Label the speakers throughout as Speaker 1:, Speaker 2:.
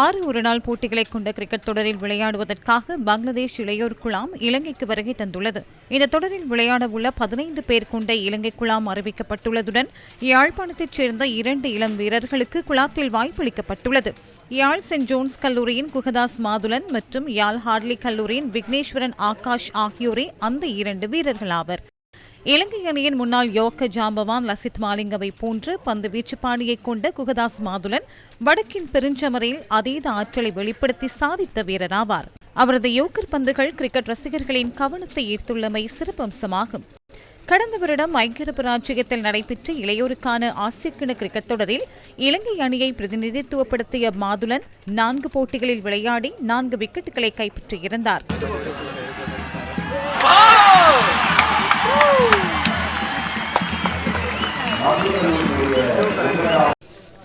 Speaker 1: ஆறு ஒருநாள் போட்டிகளை கொண்ட கிரிக்கெட் தொடரில் விளையாடுவதற்காக பங்களாதேஷ் இளையோர் குழாம் இலங்கைக்கு வருகை தந்துள்ளது. இந்த தொடரில் விளையாட உள்ள பதினைந்து பேர் கொண்ட இலங்கை குழாம் அறிவிக்கப்பட்டுள்ளதுடன் யாழ்ப்பாணத்தைச் சேர்ந்த இரண்டு இளம் வீரர்களுக்கு குழாத்தில் வாய்ப்பளிக்கப்பட்டுள்ளது. யாழ் சென்ட் ஜோன்ஸ் கல்லூரியின் குகதாஸ் மாதுலன் மற்றும் யாழ் ஹார்லி கல்லூரியின் விக்னேஸ்வரன் ஆகாஷ் ஆகியோரே அந்த இரண்டு வீரர்களாவர் இலங்கை அணியின் முன்னாள் யோக்க ஜாம்பவான் லசித் மாலிங்கவை போன்று பந்து வீச்சுப்பாணியை கொண்ட குகதாஸ் மாதுலன் வடக்கின் பெருஞ்சமரையில் அதீத ஆற்றலை வெளிப்படுத்தி சாதித்த வீரராவார். அவரது யோக்கர் பந்துகள் கிரிக்கெட் ரசிகர்களின் கவனத்தை ஈர்த்துள்ளமை சிறப்பம்சமாகும். கடந்த வருடம் ஐக்கியரபு ராஜ்யத்தில் நடைபெற்ற இளையோருக்கான ஆசிய கிரிக்கெட் தொடரில் இலங்கை அணியை பிரதிநிதித்துவப்படுத்திய மாதுலன் நான்கு போட்டிகளில் விளையாடி நான்கு விக்கெட்டுகளை கைப்பற்றியிருந்தார்.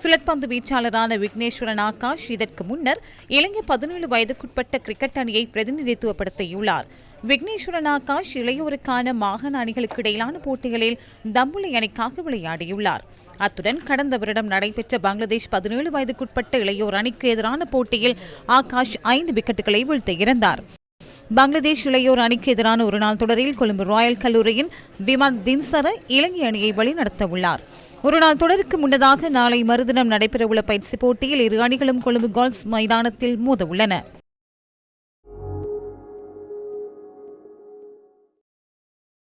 Speaker 1: சுழற்பந்து வீச்சாளரான விக்னேஸ்வரன் ஆகாஷ் இதற்கு முன்னர் இலங்கை பதினேழு வயதுக்குட்பட்ட கிரிக்கெட் அணியை பிரதிநிதித்துவப்படுத்தியுள்ளார். விக்னேஸ்வரன் ஆகாஷ் இளையோருக்கான மாகாண அணிகளுக்கு இடையிலான போட்டிகளில் தம்புளை அணிக்காக விளையாடியுள்ளார். அத்துடன் கடந்த வருடம் நடைபெற்ற பங்களாதேஷ் பதினேழு வயதுக்குட்பட்ட இளையோர் அணிக்கு எதிரான போட்டியில் ஆகாஷ் ஐந்து விக்கெட்டுகளை வீழ்த்தியிருந்தார். பங்களாதேஷ் இளையோர் அணிக்கு எதிரான ஒருநாள் தொடரில் கொழும்பு ராயல் கல்லூரியின் விமான் தின்சர இலங்கை அணியை வழிநடத்த உள்ளார். ஒருநாள் தொடருக்கு முன்னதாக நாளை மறுதினம் நடைபெறவுள்ள பயிற்சி போட்டியில் இரு அணிகளும் கொழும்பு கோல்ஸ் மைதானத்தில் மோத உள்ளன